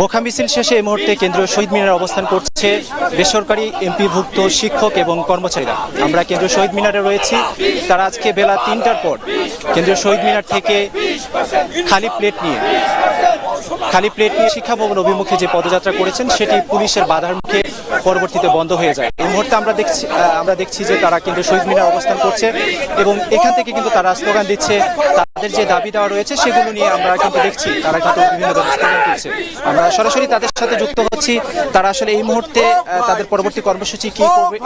বোখা মিছিল শেষে এই মুহূর্তে কেন্দ্রীয় শহীদ মিনারে অবস্থান করছে বেসরকারি এমপিভুক্ত শিক্ষক এবং কর্মচারীরা। আমরা কেন্দ্রীয় শহীদ মিনারে রয়েছি। তারা আজকে বেলা তিনটার পর কেন্দ্রীয় শহীদ মিনার থেকে খালি প্লেট নিয়ে খালি প্লেট নিয়ে শিক্ষা ভবন অভিমুখে যে পদযাত্রা করেছেন সেটি পুলিশের বাধার মুখে পরবর্তীতে বন্ধ হয়ে যায়। এই মুহূর্তে আমরা দেখছি আমরা দেখছি যে তারা কিন্তু শহীদ মিনার অবস্থান করছে এবং এখান থেকে কিন্তু তারা স্লোগান দিচ্ছে তাদের যে দাবি দেওয়া রয়েছে সেগুলো নিয়ে আমরা কিন্তু দেখছি। তারা কিন্তু বিভিন্ন স্লোগান করছে আমরা সরাসরি তাদের সাথে যুক্ত হচ্ছি। তারা আসলে এই মুহূর্তে তাদের পরবর্তী কর্মসূচি কি করবে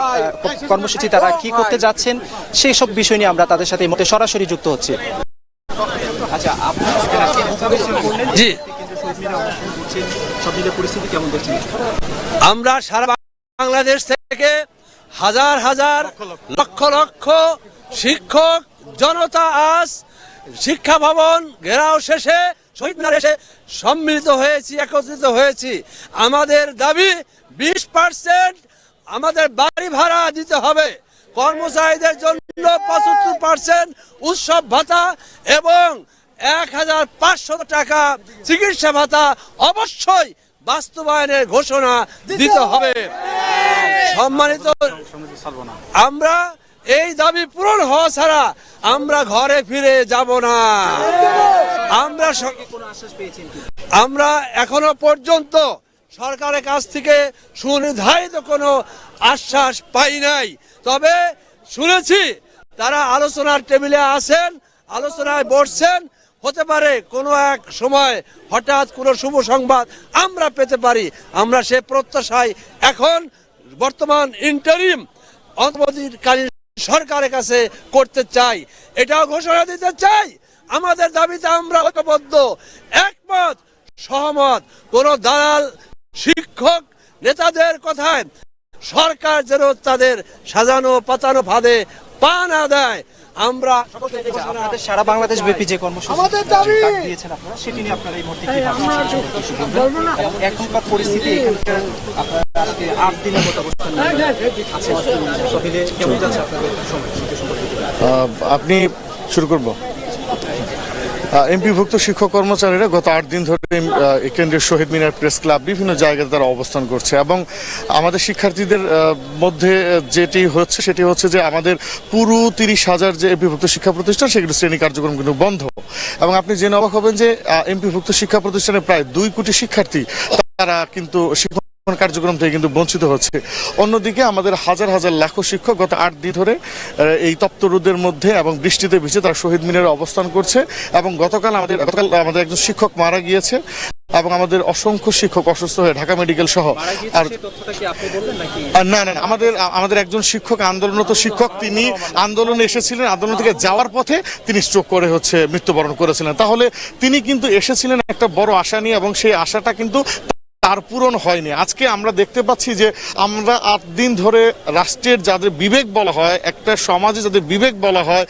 কর্মসূচি তারা কি করতে যাচ্ছেন সেই সব বিষয় নিয়ে আমরা তাদের সাথে এই মুহূর্তে সরাসরি যুক্ত হচ্ছি। আচ্ছা আপনারা জি। সব মিলে পরিস্থিতি কেমন দেখছেন? আমরা সারা বাংলাদেশ থেকে হাজার হাজার লক্ষ লক্ষ। শিক্ষক জনতা আজ শিক্ষা ভবন ঘেরাও শেষে শহীদ এসে সম্মিলিত হয়েছি একত্রিত হয়েছি। আমাদের দাবি বিশ পার্সেন্ট আমাদের বাড়ি ভাড়া দিতে হবে। কর্মচারীদের জন্য পঁচাত্তর পার্সেন্ট উৎসব ভাতা এবং এক হাজার পাঁচশো টাকা চিকিৎসা ভাতা অবশ্যই বাস্তবায়নের ঘোষণা দিতে হবে। সম্মানিত, আমরা এই দাবি পূরণ হওয়া ছাড়া আমরা ঘরে ফিরে যাব না। আমরা আমরা এখনও পর্যন্ত সরকারের কাছ থেকে সুনির্ধারিত কোনো আশ্বাস পাই নাই। তবে শুনেছি তারা আলোচনার টেবিলে আছেন, আলোচনায় বসছেন। হতে পারে কোনো এক সময় হঠাৎ কোনো শুভ সংবাদ আমরা পেতে পারি। আমরা সে প্রত্যাশায় এখন বর্তমান ইন্টারিম অন্তর্বর্তীকালীন সরকারের কাছে করতে চাই। এটাও ঘোষণা দিতে চাই। আমাদের দাবিতে আমরা ঐক্যবদ্ধ, একমত, সহমত। কোন দালাল, শিক্ষক, নেতাদের কথায় সরকার যেন তাদের সাজানো পাতানো ফাঁদে পা না দেয়। আমরা আপনাদের সারা বাংলাদেশ ব্যাপী যে কর্মসূচি দিয়েছেন আপনারা সেটি নিয়ে আপনারা এই মুহূর্তে কি ভাবছেন এবং এখনকার পরিস্থিতি এখানকার আপনারা আজকে আট দিনের মতো অবস্থান আছেন। কেমন যাচ্ছে আপনাদের সময়? শীতের সম্পর্কে আহ, আপনি শুরু করব। এমপিভুক্ত শিক্ষক কর্মচারীরা গত আট দিন ধরে কেন্দ্রীয় শহীদ মিনার প্রেস ক্লাব বিভিন্ন জায়গায় তারা অবস্থান করছে এবং আমাদের শিক্ষার্থীদের মধ্যে যেটি হচ্ছে সেটি হচ্ছে যে আমাদের পুরো তিরিশ হাজার যে এমপিভুক্ত শিক্ষা প্রতিষ্ঠান, সেগুলো শ্রেণি কার্যক্রম কিন্তু বন্ধ। এবং আপনি জেনে অবাক হবেন যে এমপিভুক্ত শিক্ষা প্রতিষ্ঠানে প্রায় দুই কোটি শিক্ষার্থী, তারা কিন্তু শিক্ষক কার্যক্রম থেকে কিন্তু বঞ্চিত হচ্ছে। অন্যদিকে আমাদের হাজার হাজার লাখো শিক্ষক গত আট দিন ধরে এই তপ্ত রোদের মধ্যে এবং বৃষ্টিতে ভিজে তারা শহীদ মিনারে অবস্থান করছে এবং গতকাল আমাদের গতকাল আমাদের একজন শিক্ষক মারা গিয়েছে এবং আমাদের অসংখ্য শিক্ষক অসুস্থ হয়ে ঢাকা মেডিকেল সহ আর না না, আমাদের আমাদের একজন শিক্ষক আন্দোলনরত শিক্ষক তিনি আন্দোলনে এসেছিলেন আন্দোলন থেকে যাওয়ার পথে তিনি স্ট্রোক করে হচ্ছে মৃত্যুবরণ করেছিলেন। তাহলে তিনি কিন্তু এসেছিলেন একটা বড় আশা নিয়ে এবং সেই আশাটা কিন্তু তার পূরণ হয়নি। আজকে আমরা দেখতে পাচ্ছি যে আমরা আট দিন ধরে রাষ্ট্রের যাদের বিবেক বলা হয়, একটা সমাজে যাদের বিবেক বলা হয়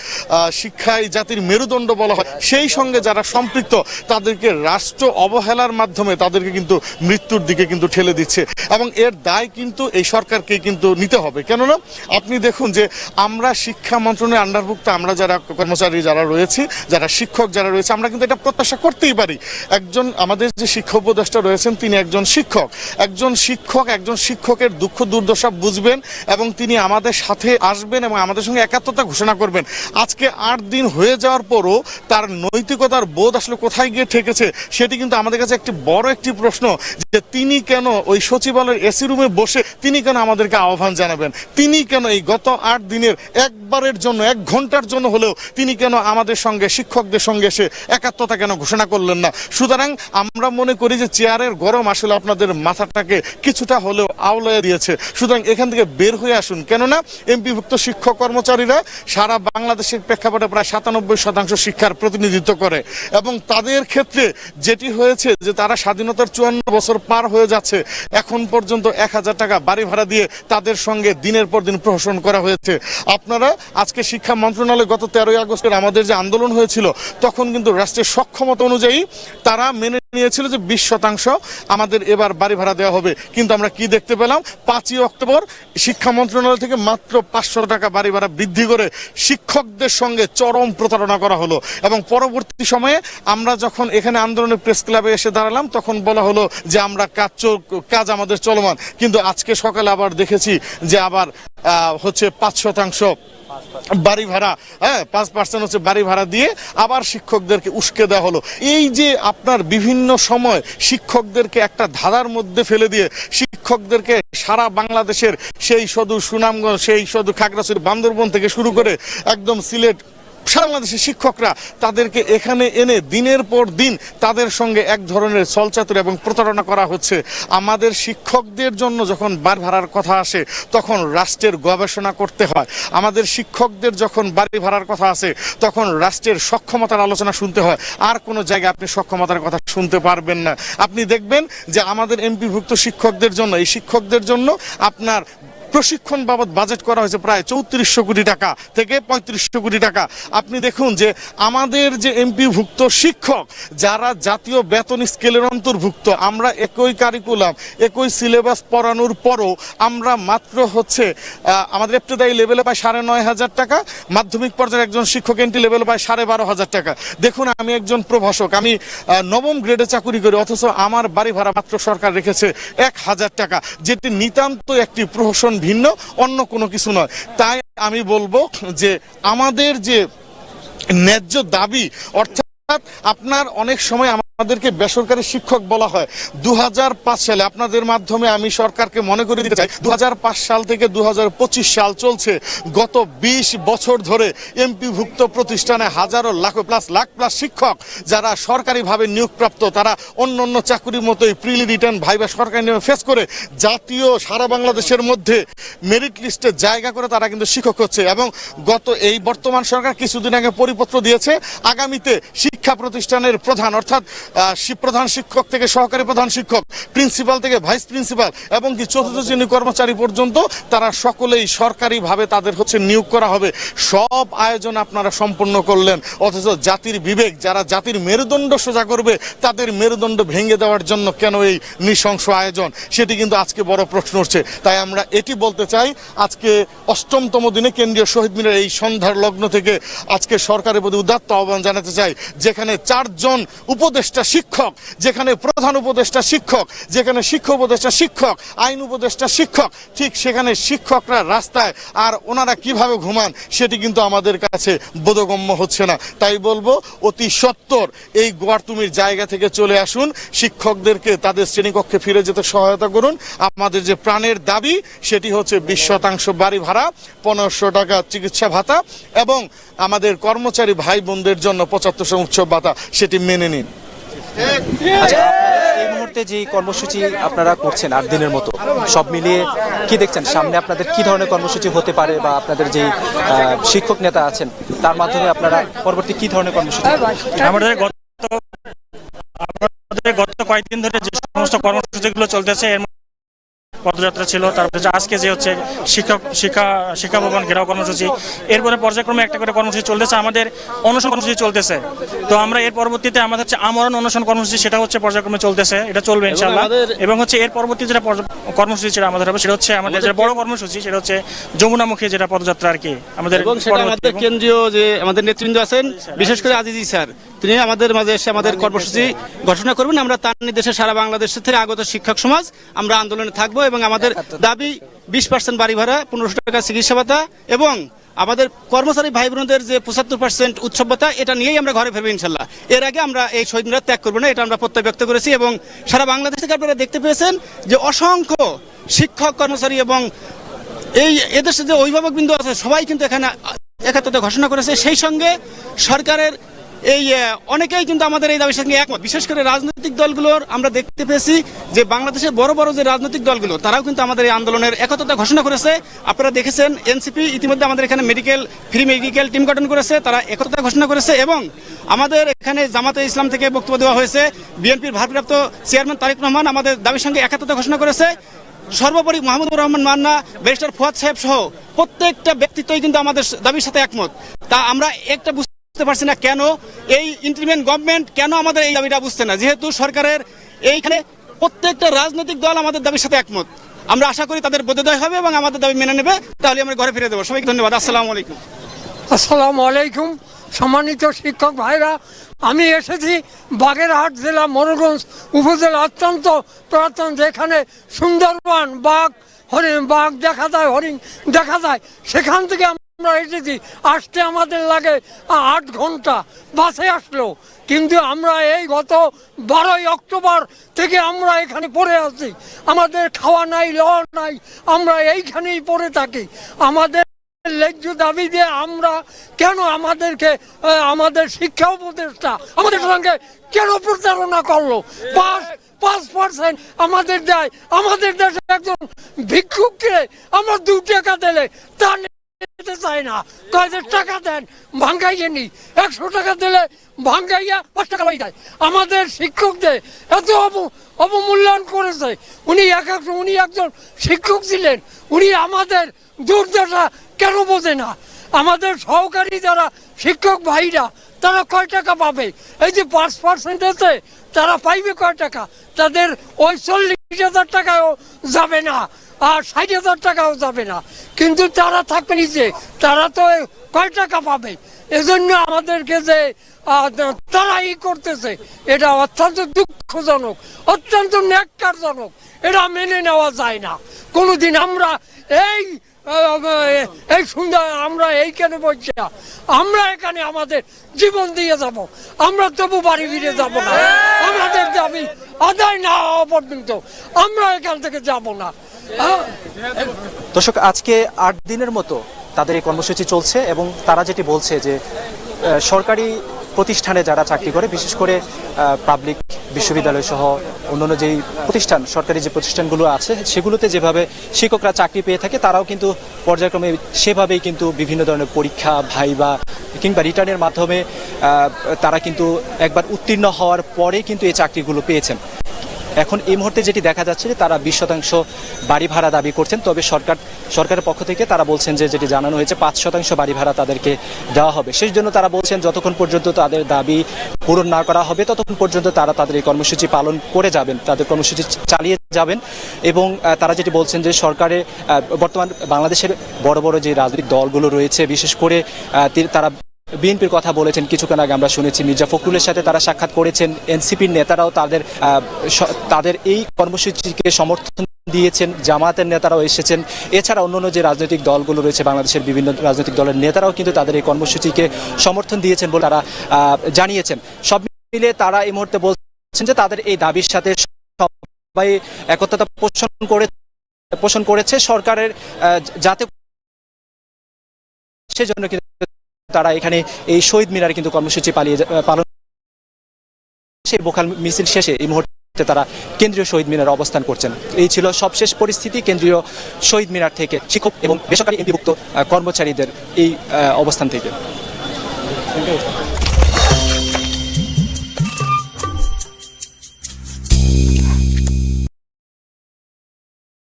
শিক্ষায় জাতির মেরুদণ্ড বলা হয়, সেই সঙ্গে যারা সম্পৃক্ত, তাদেরকে রাষ্ট্র অবহেলার মাধ্যমে তাদেরকে কিন্তু মৃত্যুর দিকে কিন্তু ঠেলে দিচ্ছে। এবং এর দায় কিন্তু এই সরকারকে কিন্তু নিতে হবে। কেননা, আপনি দেখুন যে আমরা শিক্ষা মন্ত্রণের আন্ডারভুক্ত, আমরা যারা কর্মচারী যারা রয়েছি, যারা শিক্ষক যারা রয়েছে, আমরা কিন্তু এটা প্রত্যাশা করতেই পারি। একজন আমাদের যে শিক্ষা উপদেষ্টা রয়েছেন, তিনি একজন শিক্ষক। একজন শিক্ষক, একজন শিক্ষকের দুঃখ দুর্দশা বুঝবেন এবং তিনি আমাদের সাথে আসবেন এবং আমাদের সঙ্গে একাত্মতা ঘোষণা করবেন। আজকে আট দিন হয়ে যাওয়ার পরও তার নৈতিকতার বোধ আসলে কোথায় গিয়ে ঠেকেছে সেটি কিন্তু আমাদের কাছে একটি বড় একটি প্রশ্ন যে তিনি কেন ওই সচিবালয়ের এসি রুমে বসে তিনি কেন আমাদেরকে আহ্বান জানাবেন? তিনি কেন এই গত আট দিনের একবারের জন্য, এক ঘণ্টার জন্য হলেও তিনি কেন আমাদের সঙ্গে, শিক্ষকদের সঙ্গে এসে একাত্মতা কেন ঘোষণা করলেন না? সুতরাং আমরা মনে করি যে চেয়ারের গরম আসলে আপনাদের মাথাটাকে কিছুটা হলেও আওলায় দিয়েছে। সুতরাং এখান থেকে বের হয়ে আসুন। কেননা, এমপিভুক্ত শিক্ষক কর্মচারীরা সারা বাংলাদেশের প্রেক্ষাপটে প্রায় সাতানব্বই শতাংশ শিক্ষার প্রতিনিধিত্ব করে এবং তাদের ক্ষেত্রে যেটি হয়েছে যে তারা স্বাধীনতার চুয়ান্ন বছর পার হয়ে যাচ্ছে, এখন পর্যন্ত এক হাজার টাকা বাড়ি ভাড়া দিয়ে তাদের সঙ্গে দিনের পর দিন প্রহসন করা হয়েছে। আপনারা আজকে শিক্ষা মন্ত্রণালয় গত তেরোই আগস্টের আমাদের যে আন্দোলন হয়েছিল, তখন কিন্তু রাষ্ট্রের সক্ষমতা অনুযায়ী তারা মেনে নিয়েছিল যে বিশ শতাংশ আমাদের এবার বাড়ি ভাড়া দেওয়া হবে। কিন্তু আমরা কি দেখতে পেলাম? পাঁচই অক্টোবর শিক্ষা মন্ত্রণালয় থেকে মাত্র পাঁচশো টাকা বাড়ি ভাড়া বৃদ্ধি করে শিক্ষকদের সঙ্গে চরম প্রতারণা করা হলো। এবং পরবর্তী সময়ে আমরা যখন এখানে আন্দোলনের প্রেস ক্লাবে এসে দাঁড়ালাম, তখন বলা হলো যে আমরা কাজ কাজ আমাদের চলমান। কিন্তু আজকে সকালে আবার দেখেছি যে আবার হচ্ছে পাঁচ শতাংশ বাড়ি ভাড়া হ্যাঁ পাঁচ পার্সেন্ট হচ্ছে বাড়ি ভাড়া দিয়ে আবার শিক্ষকদেরকে উস্কে দেওয়া হলো। এই যে আপনার বিভিন্ন সময় শিক্ষকদেরকে একটা ধাঁধার মধ্যে ফেলে দিয়ে শিক্ষকদেরকে সারা বাংলাদেশের সেই সদু সুনামগঞ্জ, সেই সদু খাগড়াছড়ি, বান্দরবন থেকে শুরু করে একদম সিলেট সারা বাংলাদেশের শিক্ষকরা তাদেরকে এখানে এনে দিনের পর দিন তাদের সঙ্গে এক ধরনের চলচাতুর এবং প্রতারণা করা হচ্ছে। আমাদের শিক্ষকদের জন্য যখন বার ভাড়ার কথা আসে, তখন রাষ্ট্রের গবেষণা করতে হয়। আমাদের শিক্ষকদের যখন বাড়ি ভাড়ার কথা আসে, তখন রাষ্ট্রের সক্ষমতার আলোচনা শুনতে হয়। আর কোনো জায়গায় আপনি সক্ষমতার কথা শুনতে পারবেন না। আপনি দেখবেন যে আমাদের এমপিভুক্ত শিক্ষকদের জন্য, এই শিক্ষকদের জন্য আপনার প্রশিক্ষণ বাবদ বাজেট করা হয়েছে প্রায় চৌত্রিশশো কোটি টাকা থেকে পঁয়ত্রিশশো কোটি টাকা। আপনি দেখুন যে আমাদের যে এমপি ভুক্ত শিক্ষক, যারা জাতীয় বেতন স্কেলের অন্তর্ভুক্ত, আমরা একই কারিকুলাম একই সিলেবাস পড়ানোর পরও আমরা মাত্র হচ্ছে আমাদের এপ্টেদায়ী লেভেলে পাই সাড়ে নয় হাজার টাকা, মাধ্যমিক পর্যায়ের একজন শিক্ষক এন্ট্রি লেভেলে পায় সাড়ে বারো হাজার টাকা। দেখুন, আমি একজন প্রভাষক, আমি নবম গ্রেডে চাকুরি করি, অথচ আমার বাড়ি ভাড়া মাত্র সরকার রেখেছে এক হাজার টাকা, যেটি নিতান্ত একটি প্রহসন ভিন্ন, অন্য কোনো কিছু নয়। তাই আমি বলব যে আমাদের যে ন্যায্য দাবি, অর্থাৎ আপনার অনেক সময় আমাদেরকে বেসরকারি শিক্ষক বলা হয়। দু হাজার পাঁচ সালে আপনাদের মাধ্যমে আমি সরকারকে মনে করে দিতে চাই দু হাজার পাঁচ সাল থেকে দু হাজার পঁচিশ সাল চলছে। গত ২০ বছর ধরে এমপিভুক্ত প্রতিষ্ঠানে হাজারো লাখ প্লাস লাখ প্লাস শিক্ষক যারা সরকারিভাবে নিয়োগপ্রাপ্ত, তারা অন্য অন্য চাকুরির মতোই প্রিলি রিটার্ন ভাইবা সরকারি নিয়মে ফেস করে, জাতীয় সারা বাংলাদেশের মধ্যে মেরিট লিস্টে জায়গা করে তারা কিন্তু শিক্ষক হচ্ছে এবং গত এই বর্তমান সরকার কিছুদিন আগে পরিপত্র দিয়েছে, আগামীতে শিক্ষা প্রতিষ্ঠানের প্রধান অর্থাৎ প্রধান শিক্ষক থেকে সহকারী প্রধান শিক্ষক প্রিন্সিপাল থেকে ভাইস প্রিন্সিপাল এবং কি চতুর্থ শ্রেণি কর্মচারী পর্যন্ত তারা সকলেই সরকারিভাবে তাদের হচ্ছে নিয়োগ করা হবে। সব আয়োজন আপনারা সম্পন্ন করলেন, অথচ জাতির বিবেক, যারা জাতির মেরুদণ্ড সোজা করবে, তাদের মেরুদণ্ড ভেঙে দেওয়ার জন্য কেন এই নৃশংস আয়োজন? সেটি কিন্তু আজকে বড় প্রশ্ন উঠছে। তাই আমরা এটি বলতে চাই, আজকে অষ্টমতম দিনে কেন্দ্রীয় শহীদ মিনার এই সন্ধ্যার লগ্ন থেকে আজকে সরকারের প্রতি উদাত্ত আহ্বান জানাতে চাই, যেখানে চারজন উপদেষ্টা শিক্ষক, যেখানে প্রধান উপদেষ্টা শিক্ষক, যেখানে শিক্ষা উপদেষ্টা শিক্ষক, আইন উপদেষ্টা শিক্ষক, ঠিক সেখানে শিক্ষকরা রাস্তায় আর ওনারা কীভাবে ঘুমান সেটি কিন্তু আমাদের কাছে বোধগম্য হচ্ছে না। তাই বলব, অতি সত্বর এই গোয়ারতুমির জায়গা থেকে চলে আসুন, শিক্ষকদেরকে তাদের শ্রেণীকক্ষে ফিরে যেতে সহায়তা করুন। আমাদের যে প্রাণের দাবি, সেটি হচ্ছে বিশ শতাংশ বাড়ি ভাড়া, পনেরোশো টাকা চিকিৎসা ভাতা এবং আমাদের কর্মচারী ভাই বোনদের জন্য পঁচাত্তর উৎসব ভাতা, সেটি মেনে নিন। আচ্ছা এই মুহূর্তে যে কর্মসূচি আপনারা করছেন আট দিনের মতো, সব মিলিয়ে কি দেখছেন? সামনে আপনাদের কি ধরনের কর্মসূচি হতে পারে বা আপনাদের যে শিক্ষক নেতা আছেন, তার মাধ্যমে আপনারা পরবর্তী কি ধরনের কর্মসূচি আমাদের গত আমাদের গত কয়েকদিন ধরে যে সমস্ত কর্মসূচিগুলো চলতেছে, এর পদযাত্রা ছিল তারপরে যে আজকে যে হচ্ছে শিক্ষক শিক্ষা শিক্ষা ভবন ঘেরাও কর্মসূচি এরপরে পর্যায়ক্রমে একটা করে কর্মসূচি চলতেছে আমাদের অনশন কর্মসূচি চলতেছে। তো আমরা এর পরবর্তীতে আমাদের হচ্ছে আমরণ অনশন কর্মসূচি সেটা হচ্ছে পর্যায়ক্রমে চলতেছে এটা চলবে ইনশাল্লাহ এবং হচ্ছে এর পরবর্তী যেটা কর্মসূচি যেটা আমাদের হবে সেটা হচ্ছে আমাদের যেটা বড় কর্মসূচি সেটা হচ্ছে যমুনামুখী যেটা পদযাত্রা আর কি আমাদের কেন্দ্রীয় যে আমাদের নেতৃবৃন্দ আছেন বিশেষ করে আজিজি স্যার। তিনি আমাদের মাঝে এসে আমাদের কর্মসূচি ঘোষণা করবেন। আমরা তার নির্দেশে সারা বাংলাদেশ থেকে আগত শিক্ষক সমাজ আমরা আন্দোলনে থাকব এবং আমাদের দাবি বিশ পার্সেন্ট বাড়ি ভাড়া পনেরোশো টাকা চিকিৎসা ভাতা এবং আমাদের কর্মচারী ভাই বোনদের যে পঁচাত্তর পার্সেন্ট উৎসব ভাতা এটা নিয়েই আমরা ঘরে ফিরবো ইনশাল্লাহ। এর আগে আমরা এই শহীদ মিনার ত্যাগ করব না এটা আমরা প্রত্যয় ব্যক্ত করেছি এবং সারা বাংলাদেশ থেকে আপনারা দেখতে পেয়েছেন যে অসংখ্য শিক্ষক কর্মচারী এবং এই এদেশে যে অভিভাবক বিন্দু আছে সবাই কিন্তু এখানে একাত্মতা ঘোষণা করেছে। সেই সঙ্গে সরকারের এই অনেকেই কিন্তু আমাদের এই দাবির সঙ্গে একমত। বিশেষ করে রাজনৈতিক দলগুলোর আমরা দেখতে পেয়েছি যে বাংলাদেশের বড় বড় যে রাজনৈতিক দলগুলো, তারাও কিন্তু আমাদের এই আন্দোলনের একতা ঘোষণা করেছে। আপনারা দেখেছেন, এনসিপি ইতিমধ্যে আমাদের এখানে মেডিকেল, ফ্রি মেডিকেল টিম গঠন করেছে, তারা একতা ঘোষণা করেছে এবং আমাদের এখানে জামাতে ইসলাম থেকে বক্তব্য দেওয়া হয়েছে, বিএনপির ভারপ্রাপ্ত চেয়ারম্যান তারেক রহমান আমাদের দাবির সঙ্গে একতা ঘোষণা করেছে। সর্বোপরি মাহমুদুর রহমান মান্না, ব্যারিস্টার ফুয়াদ সাহেব সহ প্রত্যেকটা ব্যক্তিত্বই কিন্তু আমাদের দাবির সাথে একমত। তা আমরা একটা বুঝতে পারছি না কেন এই ইন্টিমেন্ট গভর্নমেন্ট কেন আমাদের এই দাবিটা বুঝছে না? যেহেতু সরকারের এইখানে প্রত্যেকটা রাজনৈতিক দল আমাদের দাবির সাথে একমত। আমরা আশা করি তাদের বোধোদয় হবে এবং আমাদের দাবি মেনে নেবে। তাহলে আমরা ঘরে ফিরে দেবো। সবাইকে ধন্যবাদ। আসসালামু আলাইকুম। আসসালামু আলাইকুম, সম্মানিত শিক্ষক ভাইরা। আমি এসেছি বাগেরহাট জেলা মোরগঞ্জ উপজেলা অত্যন্ত পুরাতন, যেখানে সুন্দরবন বাঘ, হরিণ, বাঘ দেখা যায়, হরিণ দেখা যায়। সেখান থেকে আমরা এসেছি, আসতে আমাদের লাগে আট ঘণ্টা, বাসে আসলো। কিন্তু আমরা এই গত বারোই অক্টোবর থেকে আমরা এখানে পড়ে আছি। আমাদের খাওয়া নাই, লওয়া নাই, আমরা এইখানেই পড়ে থাকি। আমাদের ন্যায্য দাবি দিয়ে আমরা কেন আমাদেরকে আমাদের শিক্ষা উপদেষ্টা, আমাদের সঙ্গে কেন প্রতারণা করল? পাঁচ পাঁচ পার্সেন্ট আমাদের দেয়, আমাদের দেশে একজন ভিক্ষুককে আমরা দু টাকা দিলে তা নিতে চাই না। কয়েক টাকা দেন, ভাঙ্গাইয়ে নি। একশো টাকা দিলে ভাঙ্গাইয়া পাঁচ টাকা পাই যায় আমাদের শিক্ষকদের এত অব- অবমূল্যায়ন করেছে। উনি এক একজন উনি একজন শিক্ষক ছিলেন। উনি আমাদের দুর্দশা কেন বোঝে না? আমাদের সহকারী যারা শিক্ষক ভাইরা, তারা কয় টাকা পাবে? এই যে পাঁচ পার্সেন্ট আছে তারা পাইবে কয় টাকা? তাদের ওই চল্লিশ হাজার টাকাও যাবে না। আর ষাট হাজার টাকাও যাবে না। কিন্তু তারা থাকবে নিচে, তারা তো কয় টাকা পাবে? এজন্য আমাদেরকে যে তারা করতেছে। এটা অত্যন্ত দুঃখজনক, অত্যন্ত ন্যাক্কারজনক। এটা মেনে নেওয়া যায় না। কোনোদিন আমরা এই এই সুন্দর, আমরা এইখানে বলছি না। আমরা এখানে আমাদের জীবন দিয়ে যাব। আমরা তবু বাড়ি ফিরে যাব না। আমাদের দাবি আদায় না হওয়া পর্যন্ত আমরা এখান থেকে যাব না? দর্শক, আজকে আট দিনের মতো তাদের এই কর্মসূচি চলছে এবং তারা যেটি বলছে যে সরকারি প্রতিষ্ঠানে যারা চাকরি করে, বিশেষ করে পাবলিক বিশ্ববিদ্যালয় সহ অন্যান্য যেই প্রতিষ্ঠান, সরকারি যে প্রতিষ্ঠানগুলো আছে, সেগুলোতে যেভাবে শিক্ষকরা চাকরি পেয়ে থাকে, তারাও কিন্তু পর্যায়ক্রমে সেভাবেই কিন্তু বিভিন্ন ধরনের পরীক্ষা, ভাইবা কিংবা রিটার্নের মাধ্যমে তারা কিন্তু একবার উত্তীর্ণ হওয়ার পরে কিন্তু এই চাকরিগুলো পেয়েছেন। এখন এই মুহূর্তে যেটি দেখা যাচ্ছে যে তারা বিশ শতাংশ বাড়ি ভাড়া দাবি করছেন, তবে সরকার, সরকারের পক্ষ থেকে তারা বলছেন যে যেটি জানানো হয়েছে, পাঁচ শতাংশ বাড়ি ভাড়া তাদেরকে দেওয়া হবে। সেই জন্য তারা বলছেন, যতক্ষণ পর্যন্ত তাদের দাবি পূরণ না করা হবে, ততক্ষণ পর্যন্ত তারা তাদের এই কর্মসূচি পালন করে যাবেন, তাদের কর্মসূচি চালিয়ে যাবেন এবং তারা যেটি বলছেন যে সরকারে বর্তমান বাংলাদেশের বড় বড় যে রাজনৈতিক দলগুলো রয়েছে, বিশেষ করে তারা বিএনপির কথা বলেছেন, কিছুক্ষণ আগে আমরা শুনেছি মির্জা ফখরুলের সাথে তারা সাক্ষাৎ করেছেন, এনসিপির নেতারাও তাদের তাদের এই কর্মসূচিকে সমর্থন দিয়েছেন জামাতের নেতারাও এসেছেন। এছাড়া অন্যান্য যে রাজনৈতিক দলগুলো রয়েছে, বাংলাদেশের বিভিন্ন রাজনৈতিক দলের নেতারাও কিন্তু তাদের এই কর্মসূচিকে সমর্থন দিয়েছেন বলে তারা জানিয়েছেন। সব মিলে তারা এই মুহূর্তে বলছেন যে তাদের এই দাবির সাথে সবাই একত্রতা পোষণ করে, পোষণ করেছে সরকারের যাতে সেজন্য কিন্তু তারা এখানে এই শহীদ মিনারে কিন্তু কর্মসূচি পালিয়ে পালন সেই বোখাল মিছিল শেষে এই মুহূর্তে তারা কেন্দ্রীয় শহীদ মিনারে অবস্থান করছেন এই ছিল সবশেষ পরিস্থিতি কেন্দ্রীয় শহীদ মিনার থেকে শিক্ষক এবং বেসরকারি এমপিভুক্ত কর্মচারীদের এই অবস্থান থেকে Thank you.